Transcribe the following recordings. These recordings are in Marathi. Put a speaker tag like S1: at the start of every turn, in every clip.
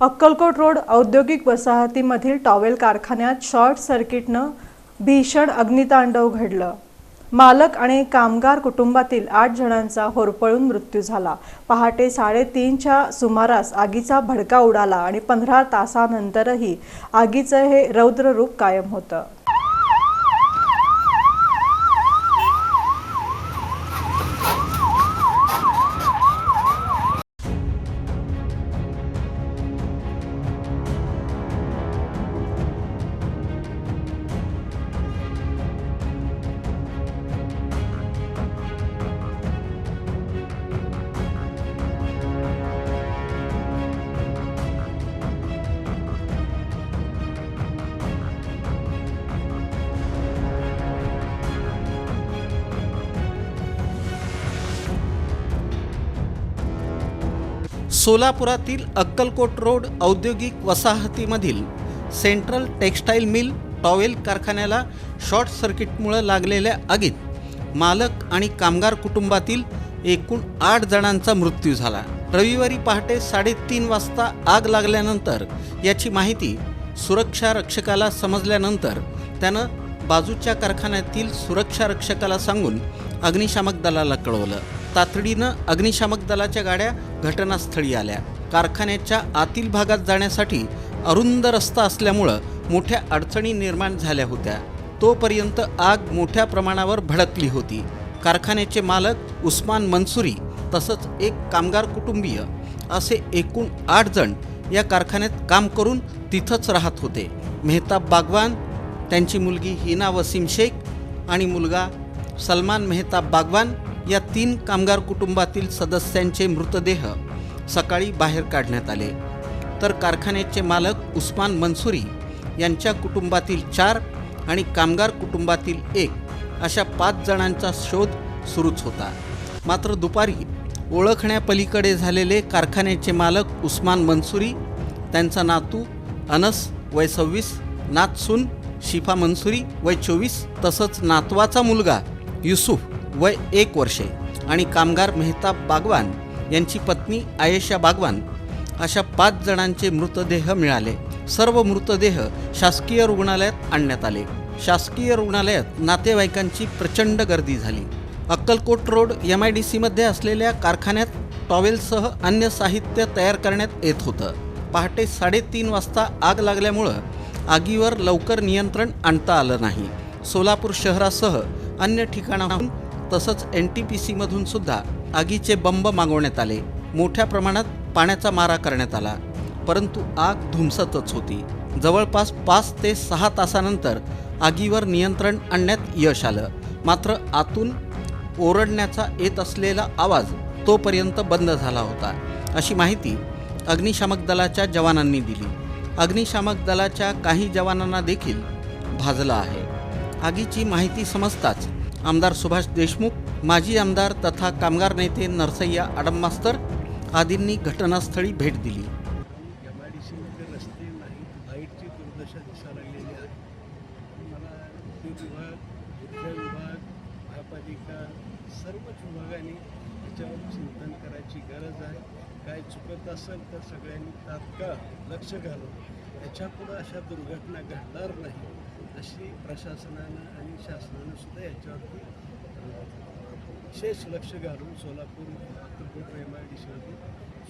S1: अक्कलकोट रोड औद्योगिक वसाहतीमधील टॉवेल कारखान्यात शॉर्ट सर्किटनं भीषण अग्नितांडव घडलं. मालक आणि कामगार कुटुंबातील आठ जणांचा होरपळून मृत्यू झाला. पहाटे साडेतीनच्या सुमारास आगीचा भडका उडाला आणि पंधरा तासानंतरही आगीचं हे रौद्र रूप कायम होतं.
S2: सोलापुरातील अक्कलकोट रोड औद्योगिक वसाहतीमधील सेंट्रल टेक्स्टाईल मिल टॉवेल कारखान्याला शॉर्ट सर्किटमुळं लागलेल्या आगीत मालक आणि कामगार कुटुंबातील एकूण आठ जणांचा मृत्यू झाला. रविवारी पहाटे साडेतीन वाजता आग लागल्यानंतर याची माहिती सुरक्षा रक्षकाला समजल्यानंतर त्यानं बाजूच्या कारखान्यातील सुरक्षा रक्षकाला सांगून अग्निशामक दलाला कळवलं. तातडीनं अग्निशामक दलाच्या गाड्या घटनास्थळी आल्या. कारखान्याच्या आतील भागात जाण्यासाठी अरुंद रस्ता असल्यामुळं मोठ्या अडचणी निर्माण झाल्या होत्या. तोपर्यंत आग मोठ्या प्रमाणावर भडकली होती. कारखान्याचे मालक उस्मान मनसुरी तसंच एक कामगार कुटुंबीय असे एकूण आठ जण या कारखान्यात काम करून तिथंच राहत होते. मेहताब बागवान त्यांची मुलगी हिना वसीम शेख आणि मुलगा सलमान मेहताब बागवान या तीन कामगार कुटुंबातील सदस्यांचे मृतदेह सकाळी बाहेर काढण्यात आले. तर कारखान्याचे मालक उस्मान मनसुरी यांच्या कुटुंबातील चार आणि कामगार कुटुंबातील एक अशा पाच जणांचा शोध सुरूच होता. मात्र दुपारी ओळखण्यापलीकडे झालेले कारखान्याचे मालक उस्मान मनसुरी त्यांचा नातू अनस वय सव्वीस नातसून शिफा मनसुरी वय चोवीस तसंच नातवाचा मुलगा युसुफ वय एक वर्षे आणि कामगार मेहताब बागवान यांची पत्नी आयेशा बागवान अशा पाच जणांचे मृतदेह मिळाले. सर्व मृतदेह शासकीय रुग्णालयात आणण्यात आले. शासकीय रुग्णालयात नातेवाईकांची प्रचंड गर्दी झाली. Akkalkot road M I D सीमध्ये असलेल्या कारखान्यात टॉवेलसह अन्य साहित्य तयार करण्यात येत होतं. पहाटे साडेतीन वाजता आग लागल्यामुळं आगीवर लवकर नियंत्रण आणता आलं नाही. सोलापूर शहरासह अन्य ठिकाणाहून तसंच एन टी पी सीमधून सुद्धा आगीचे बंब मागवण्यात आले. मोठ्या प्रमाणात पाण्याचा मारा करण्यात आला. परंतु आग धुमसतच होती. जवळपास पाच ते सहा तासानंतर आगीवर नियंत्रण आणण्यात यश आलं. मात्र आतून ओरडण्याचा येत असलेला आवाज तोपर्यंत बंद झाला होता. अशी माहिती अग्निशामक दलाच्या जवानांनी दिली. अग्निशामक दलाच्या काही जवानांना देखील भाजलं आहे. आगीची माहिती समजताच आमदार सुभाष देशमुख माजी आमदार तथा कामगार नेते नरसय्या आडममास्तर आदींनी घटनास्थळी भेट दिली.
S3: एम आय डी सीमध्ये रस्ते लाईटची दिसायला आहे. मला विभाग सर्वच विभागाने याच्यावर चिंतन करायची गरज आहे. काय चुकत असेल तर सगळ्यांनी तात्काळ लक्ष घालून याच्यापुढं अशा दुर्घटना घडणार नाही अशी प्रशासनानं आणि शासनानं सुद्धा याच्यावरती विशेष लक्ष घालून Solapur Akkalkot M I D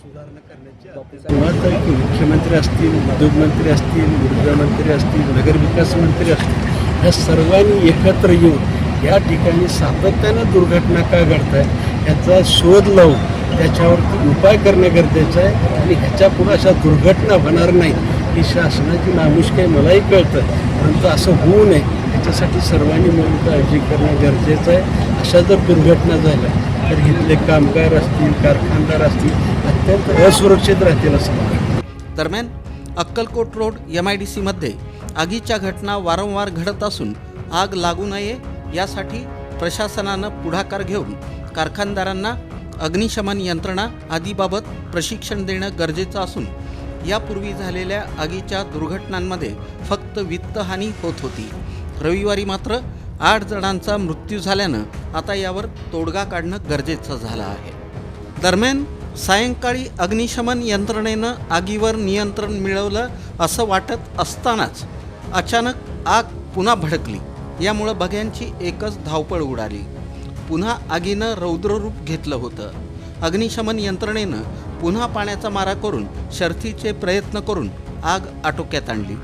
S3: सुधारणा करण्याची महत्त्व मत आहे की मुख्यमंत्री असतील उद्योगमंत्री असतील ऊर्जामंत्री असतील नगरविकास मंत्री असतील या सर्वांनी एकत्र येऊन या ठिकाणी सातत्यानं दुर्घटना का घडत आहे याचा शोध लावून त्याच्यावरती उपाय करणं गरजेचं आहे आणि ह्याच्या पुढे अशा दुर्घटना होणार नाही ही शासनाची नामुष्क आहे मलाही कळतं परंतु असं होऊ नये. याच्यासाठी सर्वांनी मिळून काळजी करणं गरजेचं आहे. अशा जर दुर्घटना झाल्या तर इथले कामगार असतील कारखानदार असतील अत्यंत असुरक्षित राहतील असं मला
S2: दरम्यान Akkalkot road M I D सीमध्ये आगीच्या घटना वारंवार घडत असून आग लागू नये यासाठी प्रशासनानं पुढाकार घेऊन कारखानदारांना अग्निशमन यंत्रणा आदीबाबत प्रशिक्षण देणं गरजेचं असून यापूर्वी झालेल्या आगीच्या दुर्घटनांमध्ये फक्त वित्तहानी होत होती. रविवारी मात्र आठ जणांचा मृत्यू झाल्यानं आता यावर तोडगा काढणं गरजेचं झालं आहे. दरम्यान सायंकाळी अग्निशमन यंत्रणेनं आगीवर नियंत्रण मिळवलं असं वाटत असतानाच अचानक आग पुन्हा भडकली. यामुळं बघ्यांची एकच धावपळ उडाली. पुन्हा आगीनं रौद्ररूप घेतलं होतं. अग्निशमन यंत्रणेनं पुन्हा पाण्याचा मारा करून शर्थीचे प्रयत्न करून आग आटोक्यात आणली.